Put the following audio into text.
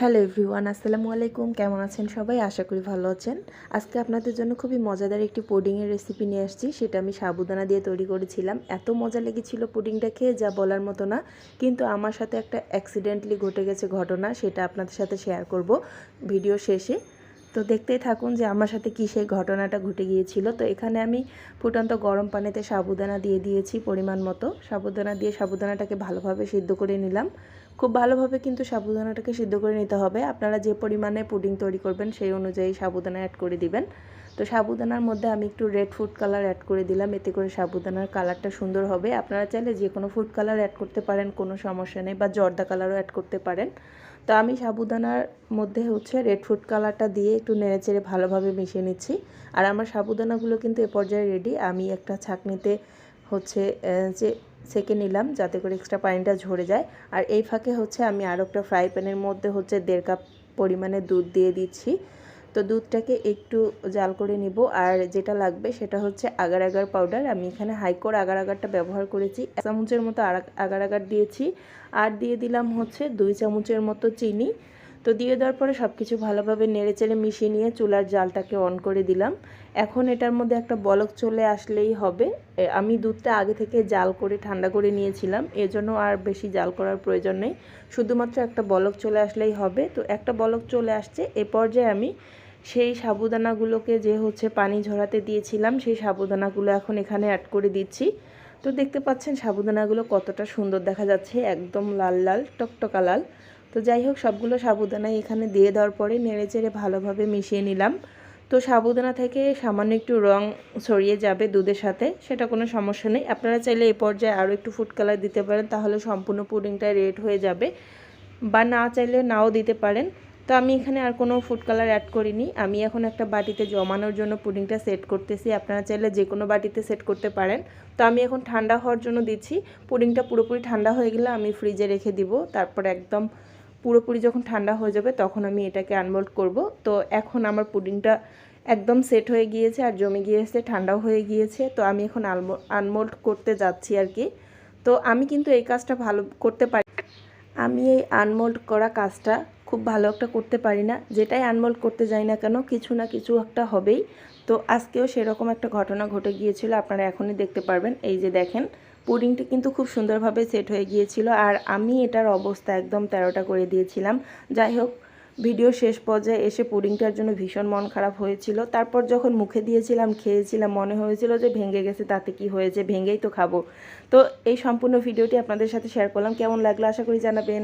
Hello everyone আসসালামু আলাইকুম। কেমন আছেন সবাই? আশা করি ভালো আছেন। আজকে আপনাদের জন্য খুবই মজাদার একটি পুডিংয়ের রেসিপি নিয়ে আসছি। সেটা আমি সাবুদানা দিয়ে তৈরি করেছিলাম। এত মজা লেগেছিল পুডিংটা খেয়ে, যা বলার মতো না। কিন্তু আমার সাথে একটা অ্যাক্সিডেন্টলি ঘটে গেছে ঘটনা, সেটা আপনাদের সাথে শেয়ার করব। ভিডিও শেষে। তো দেখতেই থাকুন যে আমার সাথে কী সেই ঘটনাটা ঘটে গিয়েছিল। তো এখানে আমি ফুটন্ত গরম পানিতে সাবুদানা দিয়ে দিয়েছি পরিমাণ মতো। সাবুদানা দিয়ে সাবুদানাটাকে ভালোভাবে সিদ্ধ করে নিলাম। খুব ভালোভাবে কিন্তু সাবুদানাটাকে সিদ্ধ করে নিতে হবে। আপনারা যে পরিমাণে পুডিং তৈরি করবেন সেই অনুযায়ী সাবুদানা অ্যাড করে দিবেন। তো সাবুদানার মধ্যে আমি একটু রেড ফুড কালার অ্যাড করে দিলাম। এতে করে সাবুদানার কালারটা সুন্দর হবে। আপনারা চাইলে যে কোনো ফুড কালার অ্যাড করতে পারেন, কোনো সমস্যা নেই, বা জর্দা কালারও অ্যাড করতে পারেন। তো আমি সাবুদানার মধ্যে হচ্ছে রেড ফুড কালারটা দিয়ে একটু নেড়েচেড়ে ভালোভাবে মিশিয়ে নিচ্ছি। আর আমার সাবুদানাগুলো কিন্তু এ পর্যায়ে রেডি আমি একটা ছাঁকনিতে হচ্ছে যে সেকে নিলাম যাতে করে এক্সট্রা পানিটা ঝরে যায়। আর এই ফাঁকে হচ্ছে আমি আরও একটা ফ্রাই প্যানের মধ্যে হচ্ছে দেড় কাপ পরিমাণে দুধ দিয়ে দিচ্ছি। তো দুধটাকে একটু জাল করে নিব। আর যেটা লাগবে সেটা হচ্ছে আগার আগার পাউডার আমি এখানে হাইকোর আগার আগারটা ব্যবহার করেছি। এক চামচের মতো আগার আগার দিয়েছি। আর দিয়ে দিলাম হচ্ছে দুই চামচের মতো চিনি। তো দিয়ে দেওয়ার পরে সব কিছু ভালোভাবে নেড়ে চেড়ে মিশিয়ে নিয়ে চুলার জালটাকে অন করে দিলাম। এখন এটার মধ্যে একটা বলক চলে আসলেই হবে। আমি দুধটা আগে থেকে জাল করে, ঠান্ডা করে নিয়েছিলাম। এজন্য আর বেশি জাল করার প্রয়োজন নেই। শুধুমাত্র একটা বলক চলে আসলেই হবে। তো একটা বলক চলে আসছে। এ পর্যায়ে আমি সেই সাবুদানাগুলোকে যে হচ্ছে পানি ঝরাতে দিয়েছিলাম, সেই সাবুদানাগুলো এখন এখানে অ্যাড করে দিচ্ছি। তো দেখতে পাচ্ছেন সাবুদানাগুলো কতটা সুন্দর দেখা যাচ্ছে, একদম লাল লাল, টকটকা লাল। তো যাই হোক, সবগুলো সাবুদানাই এখানে দিয়ে দেওয়ার পরে নেড়ে চেড়ে ভালোভাবে মিশিয়ে নিলাম। তো সাবুদানা থেকে সামান্য একটু রং ছড়িয়ে যাবে দুধের সাথে, সেটা কোনো সমস্যা নেই। আপনারা চাইলে এই পর্যায়ে আরও একটু ফুড কালার দিতে পারেন, তাহলে সম্পূর্ণ পুডিংটা রেড হয়ে যাবে। বা না চাইলে নাও দিতে পারেন। তো আমি এখানে আর কোনো ফুড কালার অ্যাড করিনি। আমি এখন একটা বাটিতে জমানোর জন্য পুডিংটা সেট করতেছি। আপনারা চাইলে যে কোনো বাটিতে সেট করতে পারেন। তো আমি এখন ঠান্ডা হওয়ার জন্য দিচ্ছি। পুডিংটা পুরোপুরি ঠান্ডা হয়ে গেলে আমি ফ্রিজে রেখে দিব। তারপর একদম পুরোপুরি যখন ঠান্ডা হয়ে যাবে তখন আমি এটাকে আনমোল্ড করব। তো এখন আমার পুডিংটা একদম সেট হয়ে গিয়েছে আর জমে গিয়েছে, ঠান্ডাও হয়ে গিয়েছে। তো আমি এখন আনমোল্ড করতে যাচ্ছি আর কি। তো আমি কিন্তু এই কাজটা ভালো করতে পারি। আমি এই আনমোল্ড করা কাজটা খুব ভালো একটা করতে পারি না। যেটাই আনমোল্ড করতে যাই না কেন, কিছু না কিছু একটা হবেই। তো আজকেও সেরকম একটা ঘটনা ঘটে গিয়েছিল, আপনারা এখনই দেখতে পারবেন। এই যে দেখেন, পুডিংটি কিন্তু খুব সুন্দরভাবে সেট হয়ে গিয়েছিল আর আমি এটার অবস্থা একদম তেরোটা করে দিয়েছিলাম। যাই হোক, ভিডিও শেষ পর্যায়ে এসে পুডিংটার জন্য ভীষণ মন খারাপ হয়েছিল। তারপর যখন মুখে দিয়েছিলাম, খেয়েছিলাম, মনে হয়েছিল যে ভেঙে গেছে, তাতে কি হয়েছে, ভেঙেই তো খাব। তো এই সম্পূর্ণ ভিডিওটি আপনাদের সাথে শেয়ার করলাম। কেমন লাগল আশা করি জানাবেন।